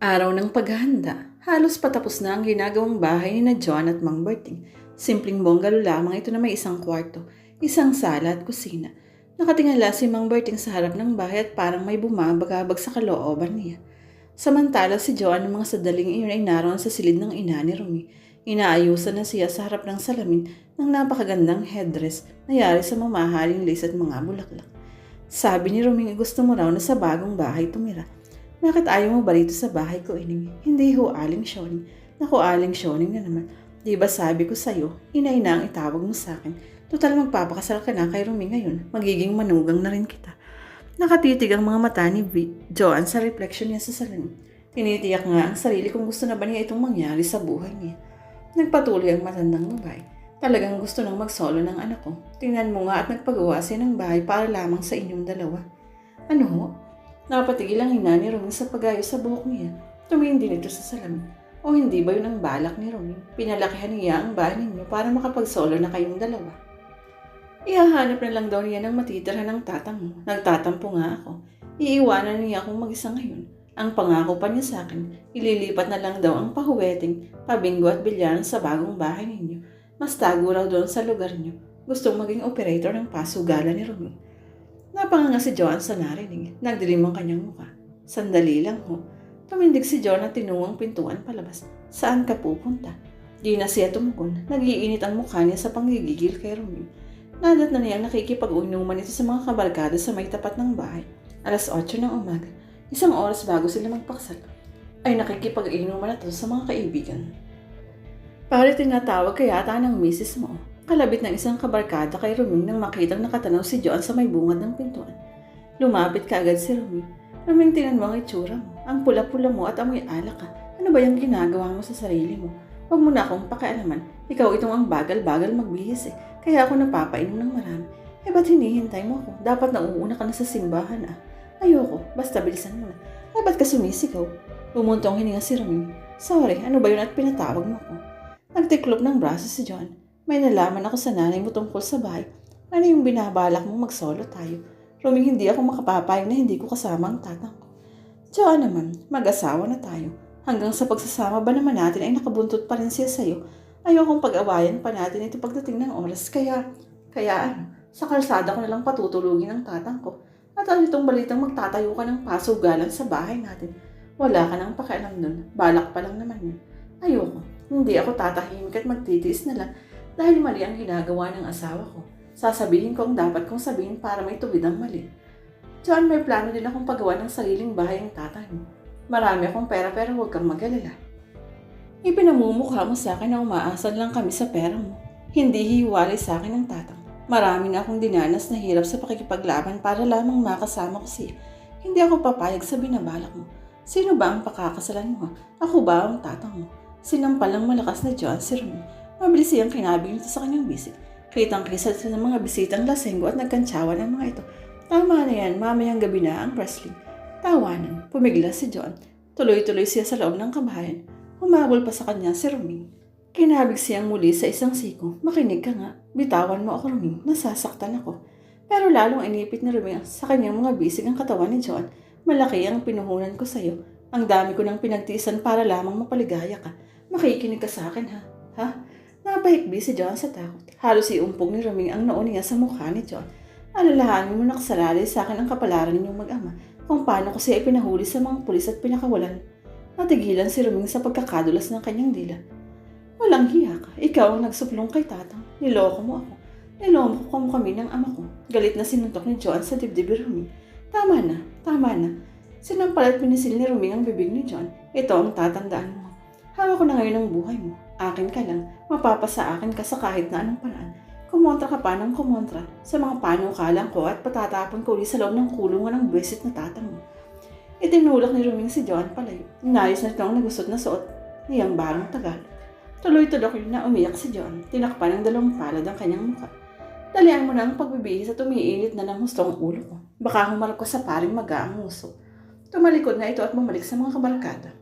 Araw ng paghahanda. Halos patapos na ang ginagawang bahay ni na John at Mang Berting. Simpleng bonggalo lamang ito na may isang kwarto, isang sala at kusina. Nakatingala si Mang Berting sa harap ng bahay at parang may bumabagabag sa kalooban niya. Samantala si Joan ng mga sadaling iyon ay naroon sa silid ng ina ni Rumi. Inaayusan na siya sa harap ng salamin ng napakagandang headdress na yari sa mamahaling lace at mga bulaklak. Sabi ni Rumi gusto mo raw na sa bagong bahay tumira. Bakit ayaw mo ba rito sa bahay ko, Ining? Hindi ho, Aling Shoning. Naku, Aling Shoning na naman. Di ba sabi ko sa'yo, inay na ang itawag mo sa akin. Total magpapakasal ka na kay Rumi ngayon. Magiging manugang na rin kita. Nakatitig ang mga mata ni V. Joan sa reflection niya sa salamin. Tinitiyak nga ang sarili kung gusto na ba niya itong mangyari sa buhay niya. Nagpatuloy ang matandang babae. Talagang gusto nang magsolo ng anak ko. Tingnan mo nga at nagpagawa siya ng bahay para lamang sa inyong dalawa. Ano ho? Napatigil ang hina ni Roming sa pagayos sa buhok niya. Tumingin din ito sa salamin. O hindi ba yun ang balak ni Roming? Pinalakihan niya ang bahay ninyo para makapagsolo na kayong dalawa. Ihahanap na lang daw niya ng matitirhan ng tatang mo. Nagtatampo nga ako. Iiwanan niya akong mag-isa ngayon. Ang pangako pa niya sa akin, ililipat na lang daw ang pahuweting, pabinggo at bilyaran sa bagong bahay ninyo. Mas tago raw doon sa lugar niyo. Gustong maging operator ng pasugalan ni Roming. Napanganga si Joan sa narinig. Nagdilim ang kanyang mukha. Sandali lang ho. Tumindig si John at tinungong pintuan palabas. Saan ka pupunta? Di na siya tumugon. Nagiinit ang mukha niya sa panggigigil kay Romeo. Nadat na niyang nakikipag-unuman ito sa mga kabarkada sa may tapat ng bahay. Alas 8 ng umaga. Isang oras bago sila magpaksal. Ay nakikipag-inuman na to sa mga kaibigan. Pare tinatawag kaya ata ng misis mo. Kalabit ng isang kabarkada kay Roming nang makitang nakatanaw si John sa may bungad ng pintuan. Lumapit ka agad si Roming. Roming, tinan mo ang itsura mo. Ang pula-pula mo at amoy alak ka. Ano ba yung ginagawa mo sa sarili mo? Huwag mo na akong pakialaman. Ikaw itong ang bagal-bagal magbihis eh. Kaya ako napapainom ng marami. Eh ba't hinihintay mo ako? Dapat nauuna ka na sa simbahan ah. Ayoko. Basta bilisan mo na. Eh ba't ka sumisigaw? Bumuntong hininga si Roming. Sorry, ano ba yun at pinatawag mo ko? Nagtiklop ng braso si John. May nalaman ako sa nanay mo tungkol sa bahay. Ano yung binabalak mong magsolo tayo? Roming, hindi ako makapapayag na hindi ko kasama ang tatang ko. Diyan naman, mag-asawa na tayo. Hanggang sa pagsasama ba naman natin ay nakabuntot pa rin siya sa'yo. Ayokong pag-awayan pa natin ito pagdating ng oras. Kaya, kaya ano, sa kalsada ko na lang patutulugin ang tatang ko. At ano itong balitang magtatayo ka ng pasugalan sa bahay natin. Wala ka nang pakialam nun. Balak pa lang naman yun. Ayoko. Hindi ako tatahimik at magtitiis na lang dahil mali ang ginagawa ng asawa ko. Sasabihin ko ang dapat kong sabihin para may tuwid ang mali. John, may plano din akong paggawa ng sariling bahay ang tatay mo. Marami akong pera pero huwag kang mag-alala. Ipinamumukha mo sa akin na umaasan lang kami sa pera mo. Hindi hiwalay sa akin ang tatang. Marami na akong dinanas na hirap sa pakikipaglaban para lamang makasama ko siya. Hindi ako papayag sa binabalak mo. Sino ba ang pakakasalan mo? Ako ba ang tatang mo? Sinampalang malakas na John si Rumi. Mabilis siyang kinabig nito sa kanyang bisik. Kitang kisal sa mga bisitang lasenggo at nagkantsawa ng mga ito. Tama na yan, mamayang gabi na ang wrestling. Tawanan, pumiglas si John. Tuloy-tuloy siya sa loob ng kabahayan. Humabol pa sa kanya si Roming. Kinabig siyang muli sa isang siko. Makinig ka nga. Bitawan mo ako, Roming. Nasasaktan ako. Pero lalong inipit ni Roming sa kanyang mga bisig ang katawan ni John. Malaki ang pinuhunan ko sa'yo. Ang dami ko nang pinagtiisan para lamang mapaligaya ka. Makikinig ka sa akin, ha? Ha? Napahikbi si John sa takot. Halos iumpog ni Roming ang noon niya sa mukha ni John. Alalahanin mo nakasalalay sa akin ang kapalaran ninyong mag-ama kung paano ko siya ipinahuli sa mga pulis at pinakawalan. Natigilan si Roming sa pagkakadulas ng kanyang dila. Walang hiya ka. Ikaw ang nagsuplong kay tatang. Niloko mo ako. Niloko mo kami ng ama ko. Galit na sinuntok ni John sa dibdib ni Roming. Tama na, tama na. Sinampal at pinisil ni Roming ang bibig ni John. Ito ang tatandaan mo. Hawak ko na ngayon ang buhay mo. Akin ka lang. Mapapasa akin ka sa kahit na anong paraan. Kumontra ka pa ng kumontra sa mga panukalang ko at patatapon ko ulit sa loob ng kulungan ng besit na tatang mo. Itinulak ni Ruming si John palayo. Inayos na itong nagusot na suot niyang barang tagal. Tuloy-tulok yun na umiyak si John. Tinakpan ng dalawang palad ang kanyang mukha. Dalian mo na ang pagbibihis at umiinit na ng gusto ang ulo ko. Baka humarap ko sa paring magaang muso. Tumalikod na ito at bumalik sa mga kabarkada.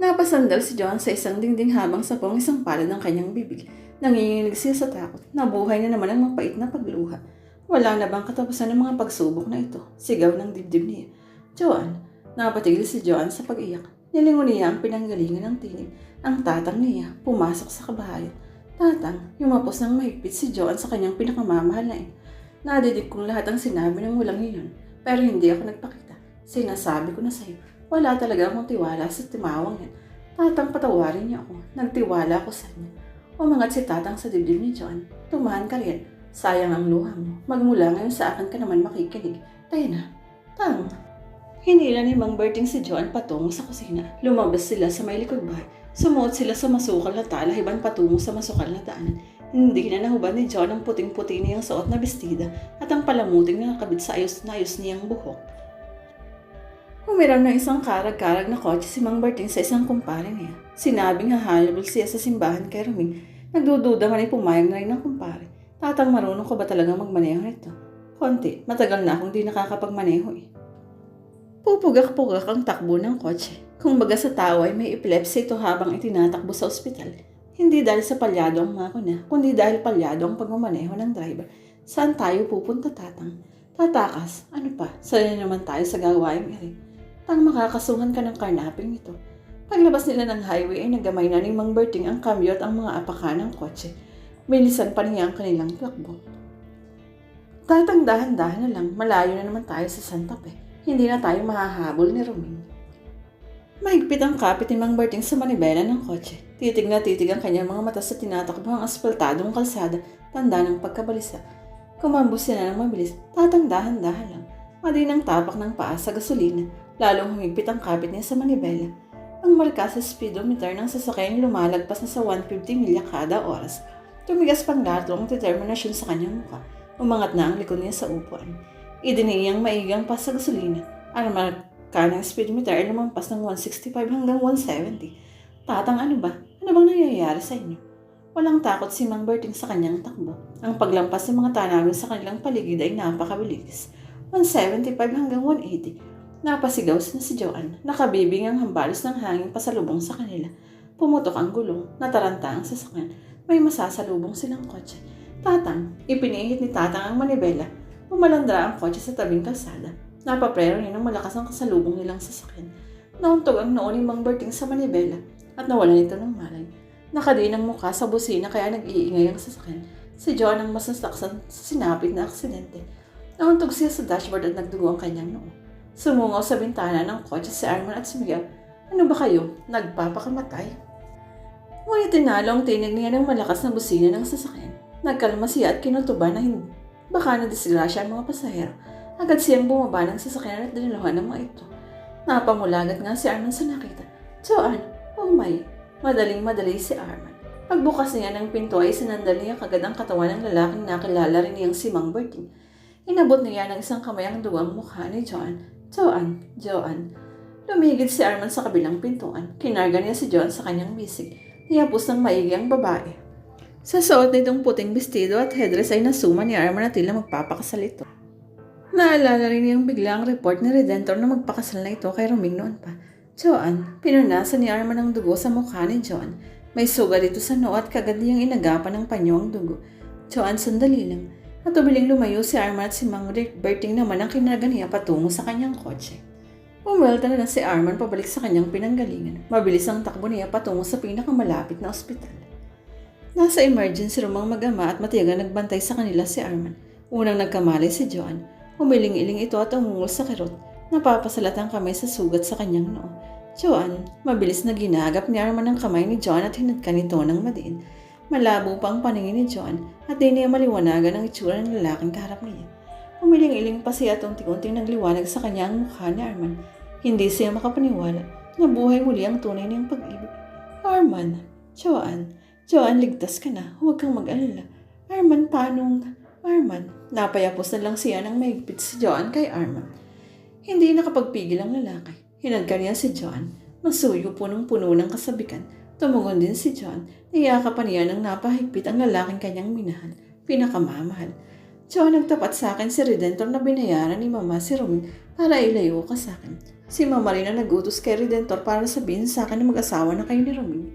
Napasandal si John sa isang dingding habang sa pong isang palad ng kanyang bibig. Nanginginig siya sa takot. Nabuhay na naman ang mapait na pagluha. Wala na bang katapusan ng mga pagsubok na ito? Sigaw ng dibdib niya. Joan, napatigil si Joan sa pag-iyak. Nilingon niya ang pinanggalingan ng tinig. Ang tatang niya pumasok sa kabahayan. Tatang, yumapos ng mahigpit si Joan sa kanyang pinakamamahal na ina. Nadidig kong lahat ang sinabi ng walang iyon, pero hindi ako nagpakita. Sinasabi ko na sa'yo, wala talaga akong tiwala sa timawang yan. Tatang patawarin niya ako. Nagtiwala ako sa kanya. Umangat si tatang sa dibdib ni John. Tumahan ka rin. Sayang ang luha mo. Magmula ngayon sa akin ka naman makikinig. Tayo na. Tang. Hinila ni Mang Berting si John patungo sa kusina. Lumabas sila sa may likod bahay. Sumuot sila sa masukal na talahiban patungo sa masukal na daanan. Hindi na nahubad ni John ang puting-puti niyang suot na bestida at ang palamuting na nakabit sa ayos na ayos niyang buhok. Humiram ng isang karag-karag na kotse si Mang Berting sa isang kumpare niya. Sinabing hahalabol siya sa simbahan kay Ruming. Nagdududa man ay pumayag na rin ng kumpare. Tatang marunong ko ba talaga magmaneho nito? Konti, matagal na akong di nakakapagmaneho eh. Pupugak-pugak ang takbo ng kotse. Kung baga sa tao ay may epilepsy ito habang itinatakbo sa ospital. Hindi dahil sa palyado ang makina, kundi dahil palyado ang pagmamaneho ng driver. Saan tayo pupunta, tatang? Tatakas, ano pa, sana naman tayo sa gawaing iri. Tang makakasuhan ka ng karnaping ito. Paglabas nila ng highway ay nagamay na ni Mang Berting ang kamyo at ang mga apaka ng kotse. Bilisan pa niya ang kanilang takbo. Tatang dahan-dahan na lang, malayo na naman tayo sa Santa Fe. Hindi na tayo mahahabol ni Roming. Mahigpit ang kapit ni Mang Berting sa manibela ng kotse. Titig na titig ang kanyang mga mata sa tinatakbo ang asfaltadong kalsada, tanda ng pagkabalisa. Kumambos sila ng mabilis, tatang dahan-dahan lang. Madinang tapak ng paa sa gasolina, lalong humigpit ang kapit niya sa manibela. Ang marka sa speedometer ng sasakyan lumalagpas na sa 150 milya kada oras. Tumigas pang gatlo ang determinasyon sa kanyang mukha. Umangat na ang likod niya sa upuan. Idiniyang maigang pa sa gasolina. Ang marka ng speedometer ay lumampas ng 165 hanggang 170. Tatang ano ba? Ano bang nangyayari sa inyo? Walang takot si Mang Berting sa kanyang takbo. Ang paglampas ng mga tanawin sa kanilang paligid ay napakabilis. 175 hanggang 180. Napasigaw na si Joanne. Nakabibing ang hambalos ng hangin pasalubong sa kanila. Pumutok ang gulong. Nataranta ang sasakyan. May masasalubong silang kotse. Tatang, ipinihit ni Tatang ang manibela. Umalandra ang kotse sa tabing kalsada. Napaprero niya ng malakas ang kasalubong nilang sasakyan. Nauntog ang noon ni Mang Berting sa manibela at nawalan ito ng malay. Nakadiin ang mukha sa busina kaya nag-iingay ang sasakyan. Si John ang mas nasaksan sa sinapit na aksidente. Nauntog siya sa dashboard at nagdugo ang kanyang noo. Sumungaw sa bintana ng kotse si Arman at si Miguel. Ano ba kayo? Nagpapakamatay? Ngunit tinalo ang tinig niya ng malakas na busina ng sasakyan. Nagkalma siya at kinutuban na hindi. Baka nadisgrasya ang mga pasahero. Agad siyang bumaba ng sasakyan at diniluhan ng mga ito. Napamulagat nga si Arman sa nakita. Joanne, oh my, madaling madali si Arman. Pagbukas niya ng pinto ay sinandal niya kagad ang katawan ng lalaking nakilala rin niyang si Mang Berting. Inabot niya ng isang kamay ang duwang mukha ni Joanne. Joanne, Joanne. Lumigid si Arman sa kabilang pintuan. Kinarga niya si John sa kanyang bisig. Niyapos ng maigi ang babae. Sa suot nitong puting bestido at headdress ay nasuma ni Arman na tila magpapakasal ito. Naalala rin niyang bigla ang report ni Redentor na magpakasal na ito kay Roming noon pa. Joanne, pinunasan ni Arman ang dugo sa mukha ni John. May sugat dito sa noo at kagad niyang inagapan ng panyo ang dugo. Joanne, sandali lang. At umiling lumayo si Arman at si Mang Berting naman ang kinarga niya patungo sa kanyang kotse. Pumwelta na lang si Arman pabalik sa kanyang pinanggalingan. Mabilis ang takbo niya patungo sa pinakamalapit na ospital. Nasa emergency room ang mag-ama at matiyaga nagbantay sa kanila si Arman. Unang nagkamali si Joan. Umiling-iling ito at umungol sa kirot. Napapasalat ang kamay sa sugat sa kanyang noo. Joan, mabilis na ginagap ni Arman ang kamay ni John at hinadkan ito ng madiin. Malabo pa ang paningin ni John at di niya maliwanagan ang itsura ng lalaking kaharap niya. Umiling-iling pa siya at unti-unting nagliwanag sa kanya ang mukha ni Arman. Hindi siya makapaniwala na buhay muli ang tunay niyang pag-ibig. Arman, Joan, Joan, ligtas ka na. Huwag kang mag-alala. Arman, paanong... Arman, napayapos na lang siya ng mahigpit si Joan kay Arman. Hindi nakapagpigil ang lalaki. Hinagka niya si Joan. Masuyo punong-puno ng kasabikan. Tumugon din si John. Niyakapan niya ng napahigpit ang lalaking kanyang minahal. Pinakamamahal. John, nagtapat sa akin si Redentor na binayaran ni Mama si Romin para ilayo ka sa akin. Si Mama rin ang nagutos kay Redentor para sabihin sa akin na mag-asawa na kayo ni Romin.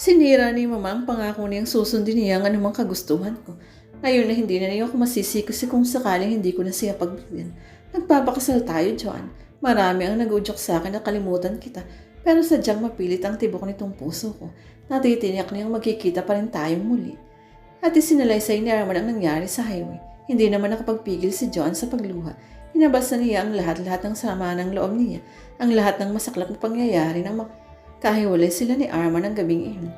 Sinira ni Mama ang pangako niyang susundin niya ang anumang kagustuhan ko. Ngayon na hindi na niya ako masisi kasi kung sakaling hindi ko na siya pagbigyan. Nagpapakasal tayo, John. Marami ang nagudyok sa akin na kalimutan kita, pero sadyang mapilit ang tibok nitong puso ko. Natitiyak niyang magkikita pa rin tayong muli. At isinalaysay ni Arman ang nangyari sa highway. Hindi naman nakapagpigil si John sa pagluha. Hinabas na niya ang lahat-lahat ng sama ng loob niya, ang lahat ng masaklap na pangyayari ng makahiwalay sila ni Arman ng gabing iyon.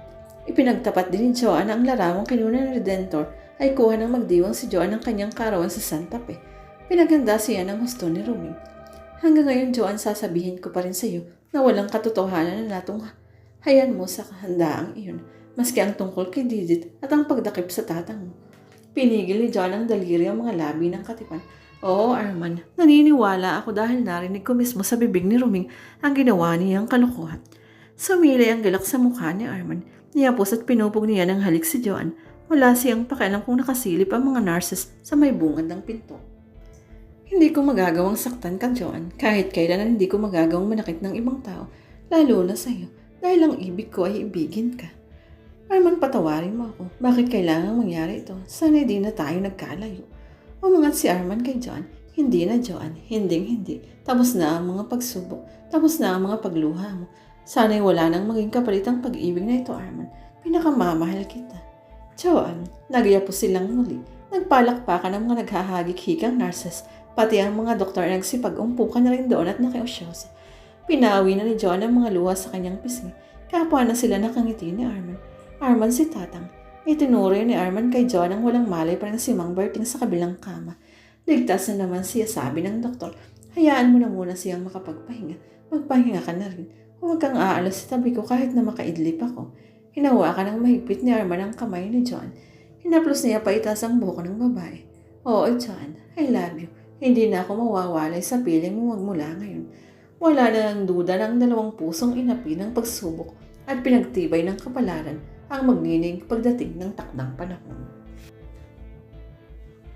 Ipinagtapat din ni Joan ang larawang kinuna ng Redentor ay kuha ng magdiwang si Joan ng kanyang karawan sa Santa Fe. Pinaganda siya ng gusto ni Rumi. Hanggang ngayon, Joan, sasabihin ko pa rin sa iyo na walang katotohanan na natong hayan mo sa kahandaang iyon, maski ang tungkol kay Didit at ang pagdakip sa tatang mo. Pinigil ni John ang daliri ang mga labi ng katipan. Oo, Arman, naniniwala ako dahil narinig ko mismo sa bibig ni Ruming ang ginawa niyang kalukuhan. Sumilay ang galak sa mukha ni Arman. Niyapos at pinupog niya ng halik si Joan. Wala siyang pakialam kung nakasilip ang mga nurses sa may bungad ng pinto. Hindi ko magagawang saktan ka, Joan. Kahit kailan hindi ko magagawang manakit ng ibang tao, lalo na sa'yo, dahil ang ibig ko ay ibigin ka. Arman, patawarin mo ako. Bakit kailangan mangyari ito? Sana di na tayo nagkalayo. Umangat si Arman kay John. Hindi na, Joan. Hinding hindi. Tapos na ang mga pagsubok. Tapos na ang mga pagluha mo. Sana'y wala nang maging kapalit ang pag-ibig na ito, Arman. Pinakamamahal kita. Joan, nagyapo silang muli. Nagpalakpakan ang mga naghahagik-hikang nurses. Pati ang mga doktor ay nagsipag-umpukan na rin doon at nakiusyosa. Pinawi na ni John ang mga luha sa kanyang pisngi. Kapwa na sila nakangiti ni Arman. Arman si Tatang. Itinuroy ni Arman kay John ang walang malay pa rin si Mang Berting sa kabilang kama. Ligtas na naman siya sabi ng doktor. Hayaan mo na muna siyang makapagpahinga. Magpahinga ka na rin. Huwag kang aalas sa tabi ko kahit na makaidlip ako. Hinawakan ng mahigpit ni Arman ang kamay ni John. Hinaplos niya pa itaas ang buhok ng babae. Oo, John. I love you. Hindi na ako mawawalay sa piling mo magmula ngayon. Wala na ng duda ng dalawang pusong inapi ng pagsubok at pinagtibay ng kapalaran ang magnining pagdating ng takdang panahon.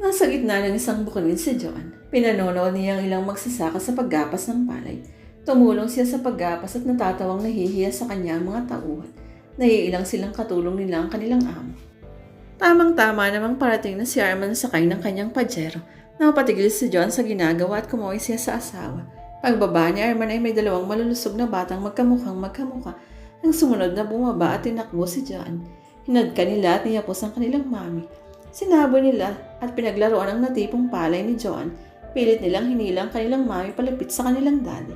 Nasa gitna ng isang bukirin si John. Pinanonood niya ang ilang magsasaka sa paggapas ng palay. Tumulong siya sa paggapas at natatawang nahihiya sa kanya ang mga tauhan. Naiilang silang katulong nila ang kanilang amo. Tamang-tama namang parating na si Arman sakay ng kanyang pajero. Napatigil si John sa ginagawa at kumuwi siya sa asawa. Pagbaba ni Arman ay may dalawang malulusog na batang magkamukhang magkamukha. Ang sumunod na bumaba at tinakbo si John. Hinadka nila at niyapos ang kanilang mami. Sinabo nila at pinaglaruan ang natipong palay ni John. Pilit nilang hinilang kanilang mami palapit sa kanilang daddy.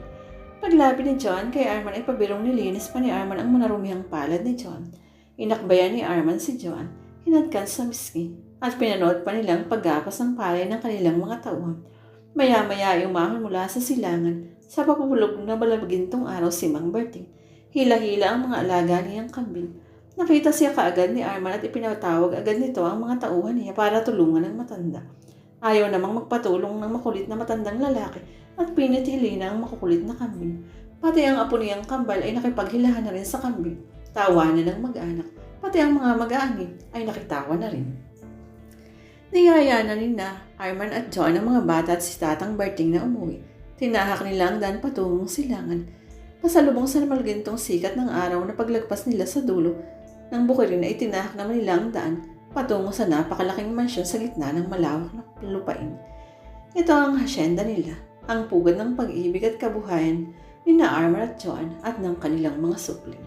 Paglapit ni John kay Arman ay pabirong nilinis pa ni Arman ang manarumihang palad ni John. Inakbayan ni Arman si John, hinadkan sa miski, at pinanood pa nilang paggapas ng palay ng kanilang mga tauhan. Maya-maya ay umahon mula sa silangan. Sa papulog na balabagintong araw si Mang Berting. Hila-hila ang mga alaga niyang kambing. Nakita siya kaagad ni Arman at ipinatawag agad nito ang mga tauhan niya para tulungan ng matanda. Ayaw namang magpatulong ng makulit na matandang lalaki at pinitili na ang makukulit na kambing. Pati ang apo niyang kambal ay nakipaghilahan na rin sa kambing. Tawa na ng mag-anak. Pati ang mga mag-aanib ay nakitawa na rin. Niyaya na ni na Arman at John ang mga bata at si Tatang Berting na umuwi. Tinahak nila ang daan patungong silangan. Pasalubong sa malagintong sikat ng araw na paglagpas nila sa dulo ng bukirin ay tinahak naman nila ang daan patungo sa napakalaking mansyon sa gitna ng malawak na lupain. Ito ang hasyenda nila, ang pugad ng pag-ibig at kabuhayan ni na Armor at John at ng kanilang mga supling.